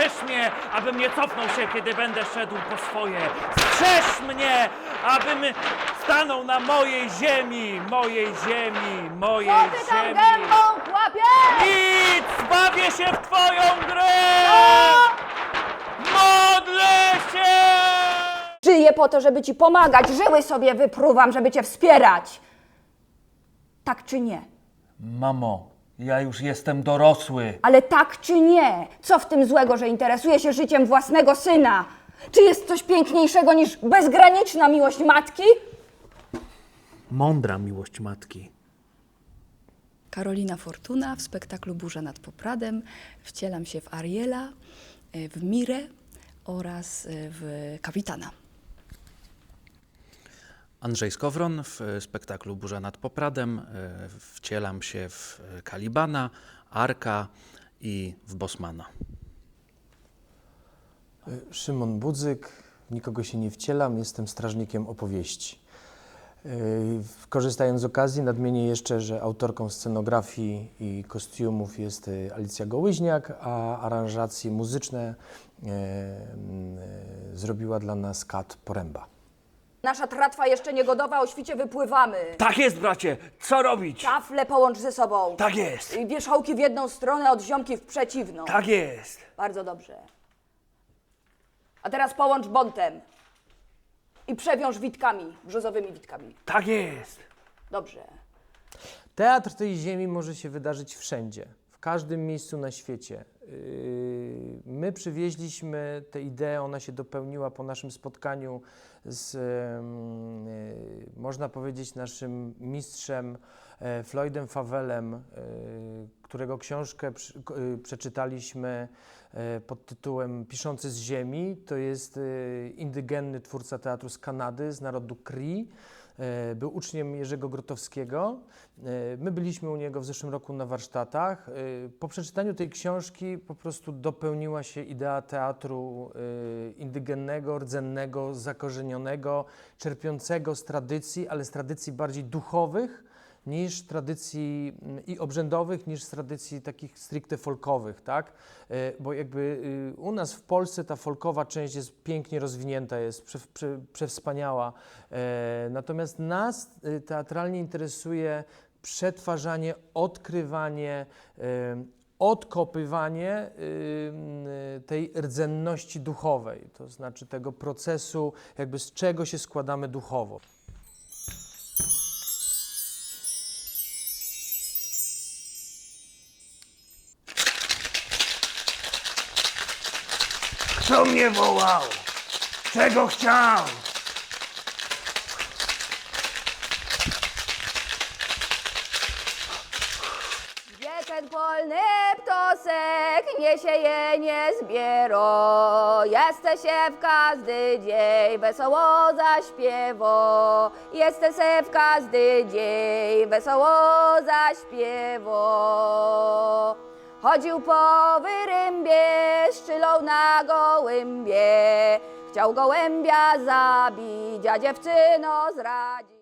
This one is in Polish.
Strzeż mnie, abym nie cofnął się, kiedy będę szedł po swoje. Strzeż mnie, abym stanął na mojej ziemi, mojej ziemi, mojej Co ty tam ziemi. gębą chłapiesz? Nic! Bawię się w twoją grę! Modlę się! Żyję po to, żeby ci pomagać. Żyły sobie wypruwam, żeby cię wspierać. Tak czy nie? Mamo, ja już jestem dorosły. Ale tak czy nie? Co w tym złego, że interesuje się życiem własnego syna? Czy jest coś piękniejszego niż bezgraniczna miłość matki? Mądra miłość matki. Karolina Fortuna w spektaklu Burza nad Popradem. Wcielam się w Ariela, e, w Mirę oraz e, w Kapitana. Andrzej Skowron w e, spektaklu Burza nad Popradem. e, Wcielam się w e, Kalibana, Arka i w Bosmana. Szymon Budzyk, nikogo się nie wcielam, jestem strażnikiem opowieści. Korzystając z okazji, nadmienię jeszcze, że autorką scenografii i kostiumów jest Alicja Gołyźniak, a aranżacje muzyczne zrobiła dla nas Kat Poręba. Nasza tratwa jeszcze niegodowa, o świcie wypływamy. Tak jest, bracie. Co robić? Tafle połącz ze sobą. Tak jest. I Wierzchołki w jedną stronę, od ziomki w przeciwną. Tak jest. Bardzo dobrze. A teraz połącz bontem. I przewiąż witkami, brzozowymi witkami. Tak jest. Dobrze. Teatr tej ziemi może się wydarzyć wszędzie, każdym miejscu na świecie. Yy, My przywieźliśmy tę ideę, ona się dopełniła po naszym spotkaniu z, yy, można powiedzieć, naszym mistrzem e, Floydem Fawelem, yy, którego książkę yy, przeczytaliśmy e, pod tytułem Piszący z ziemi. To jest indygenny twórca teatru z Kanady, z narodu Cree. E, Był uczniem Jerzego Grotowskiego. E, My byliśmy u niego w zeszłym roku na warsztatach. E, Po przeczytaniu tej książki po prostu dopełniła się idea teatru indygennego, rdzennego, zakorzenionego, czerpiącego z tradycji, ale z tradycji bardziej duchowych niż tradycji mm, i obrzędowych, niż z tradycji takich stricte folkowych, tak? E, Bo jakby y, u nas w Polsce ta folkowa część jest pięknie rozwinięta, jest prze, prze, przewspaniała. E, Natomiast nas y, teatralnie interesuje przetwarzanie, odkrywanie, odkopywanie y, tej rdzenności duchowej, to znaczy tego procesu, jakby z czego się składamy duchowo. Kto mnie wołał? Czego chciał? Gdzie ten polny ptosek niesie je nie zbiero, jesteś w każdy dzień wesoło zaśpiewo, jesteś w każdy dzień wesoło zaśpiewo. Chodził po wyrębie, szczylał na gołębie, chciał gołębia zabić, a dziewczyno zradzi.